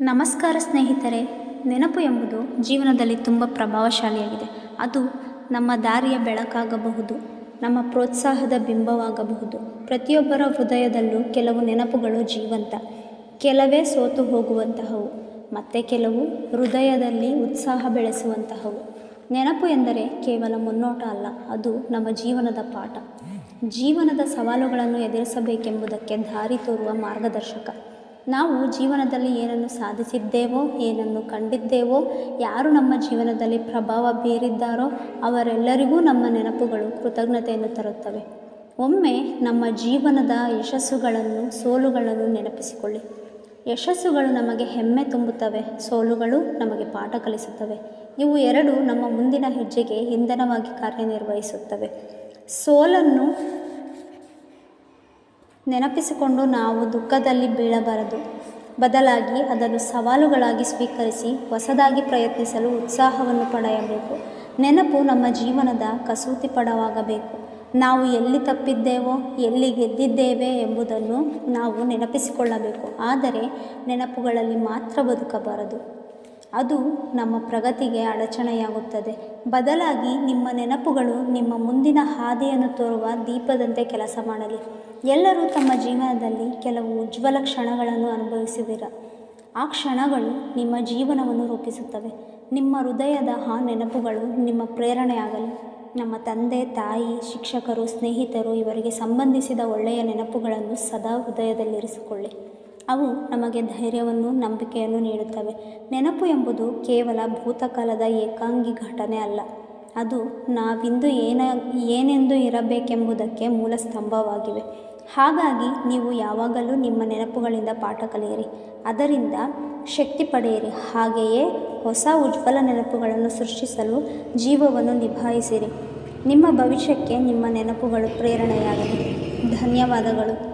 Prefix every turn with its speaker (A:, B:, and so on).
A: ನಮಸ್ಕಾರ ಸ್ನೇಹಿತರೆ, ನೆನಪು ಎಂಬುದು ಜೀವನದಲ್ಲಿ ತುಂಬ ಪ್ರಭಾವಶಾಲಿಯಾಗಿದೆ. ಅದು ನಮ್ಮ ದಾರಿಯ ಬೆಳಕಾಗಬಹುದು, ನಮ್ಮ ಪ್ರೋತ್ಸಾಹದ ಬಿಂಬವಾಗಬಹುದು. ಪ್ರತಿಯೊಬ್ಬರ ಹೃದಯದಲ್ಲೂ ಕೆಲವು ನೆನಪುಗಳು ಜೀವಂತ. ಕೆಲವೇ ಸೋತು ಹೋಗುವಂತಹವು, ಮತ್ತೆ ಕೆಲವು ಹೃದಯದಲ್ಲಿ ಉತ್ಸಾಹ ಬೆಳೆಸುವಂತಹವು. ನೆನಪು ಎಂದರೆ ಕೇವಲ ಮುನ್ನೋಟ ಅಲ್ಲ, ಅದು ನಮ್ಮ ಜೀವನದ ಪಾಠ. ಜೀವನದ ಸವಾಲುಗಳನ್ನು ಎದುರಿಸಬೇಕೆಂಬುದಕ್ಕೆ ದಾರಿ ತೋರುವ ಮಾರ್ಗದರ್ಶಕ. ನಾವು ಜೀವನದಲ್ಲಿ ಏನನ್ನು ಸಾಧಿಸಿದ್ದೇವೋ, ಏನನ್ನು ಕಂಡಿದ್ದೇವೋ, ಯಾರು ನಮ್ಮ ಜೀವನದಲ್ಲಿ ಪ್ರಭಾವ ಬೀರಿದ್ದಾರೋ ಅವರೆಲ್ಲರಿಗೂ ನಮ್ಮ ನೆನಪುಗಳು ಕೃತಜ್ಞತೆಯನ್ನು ತರುತ್ತವೆ. ಒಮ್ಮೆ ನಮ್ಮ ಜೀವನದ ಯಶಸ್ಸುಗಳನ್ನು, ಸೋಲುಗಳನ್ನು ನೆನಪಿಸಿಕೊಳ್ಳಿ. ಯಶಸ್ಸುಗಳು ನಮಗೆ ಹೆಮ್ಮೆ ತುಂಬುತ್ತವೆ, ಸೋಲುಗಳು ನಮಗೆ ಪಾಠ ಕಲಿಸುತ್ತವೆ. ಇವು ಎರಡು ನಮ್ಮ ಮುಂದಿನ ಹೆಜ್ಜೆಗೆ ಇಂಧನವಾಗಿ ಕಾರ್ಯನಿರ್ವಹಿಸುತ್ತವೆ. ಸೋಲನ್ನು ನೆನಪಿಸಿಕೊಂಡು ನಾವು ದುಃಖದಲ್ಲಿ ಬೀಳಬಾರದು. ಬದಲಾಗಿ ಅದನ್ನು ಸವಾಲುಗಳಾಗಿ ಸ್ವೀಕರಿಸಿ ಹೊಸದಾಗಿ ಪ್ರಯತ್ನಿಸಲು ಉತ್ಸಾಹವನ್ನು ಪಡೆಯಬೇಕು. ನೆನಪು ನಮ್ಮ ಜೀವನದ ಕಸೂತಿ ಪಡವಾಗಬೇಕು ನಾವು ಎಲ್ಲಿ ತಪ್ಪಿದ್ದೇವೋ, ಎಲ್ಲಿ ಗೆದ್ದಿದ್ದೇವೆ ಎಂಬುದನ್ನು ನಾವು ನೆನಪಿಸಿಕೊಳ್ಳಬೇಕು. ಆದರೆ ನೆನಪುಗಳಲ್ಲಿ ಮಾತ್ರ ಬದುಕಬಾರದು. ಅದು ನಮ್ಮ ಪ್ರಗತಿಗೆ ಅಡಚಣೆಯಾಗುತ್ತದೆ. ಬದಲಾಗಿ ನಿಮ್ಮ ನೆನಪುಗಳು ನಿಮ್ಮ ಮುಂದಿನ ಹಾದಿಯನ್ನು ತೋರುವ ದೀಪದಂತೆ ಕೆಲಸ ಮಾಡಲಿ. ಎಲ್ಲರೂ ತಮ್ಮ ಜೀವನದಲ್ಲಿ ಕೆಲವು ಉಜ್ವಲ ಕ್ಷಣಗಳನ್ನು ಅನುಭವಿಸಿದಿರ. ಆ ಕ್ಷಣಗಳು ನಿಮ್ಮ ಜೀವನವನ್ನು ರೂಪಿಸುತ್ತವೆ. ನಿಮ್ಮ ಹೃದಯದ ಆ ನೆನಪುಗಳು ನಿಮ್ಮ ಪ್ರೇರಣೆಯಾಗಲಿ. ನಮ್ಮ ತಂದೆ, ತಾಯಿ, ಶಿಕ್ಷಕರು, ಸ್ನೇಹಿತರು ಇವರಿಗೆ ಸಂಬಂಧಿಸಿದ ಒಳ್ಳೆಯ ನೆನಪುಗಳನ್ನು ಸದಾ ಹೃದಯದಲ್ಲಿರಿಸಿಕೊಳ್ಳಿ. ಅವು ನಮಗೆ ಧೈರ್ಯವನ್ನು, ನಂಬಿಕೆಯನ್ನು ನೀಡುತ್ತವೆ. ನೆನಪು ಎಂಬುದು ಕೇವಲ ಭೂತಕಾಲದ ಏಕಾಂಗಿ ಘಟನೆ ಅಲ್ಲ. ಅದು ನಾವಿಂದು ಏನ, ಏನೆಂದು ಇರಬೇಕೆಂಬುದಕ್ಕೆ ಮೂಲ ಸ್ತಂಭವಾಗಿವೆ. ಹಾಗಾಗಿ ನೀವು ಯಾವಾಗಲೂ ನಿಮ್ಮ ನೆನಪುಗಳಿಂದ ಪಾಠ ಕಲಿಯಿರಿ. ಅದರಿಂದ ಶಕ್ತಿ ಪಡೆಯಿರಿ. ಹಾಗೆಯೇ ಹೊಸ ಉಜ್ವಲ ನೆನಪುಗಳನ್ನು ಸೃಷ್ಟಿಸಲು ಜೀವವನ್ನು ನಿಭಾಯಿಸಿರಿ. ನಿಮ್ಮ ಭವಿಷ್ಯಕ್ಕೆ ನಿಮ್ಮ ನೆನಪುಗಳು ಪ್ರೇರಣೆಯಾಗಲಿ. ಧನ್ಯವಾದಗಳು.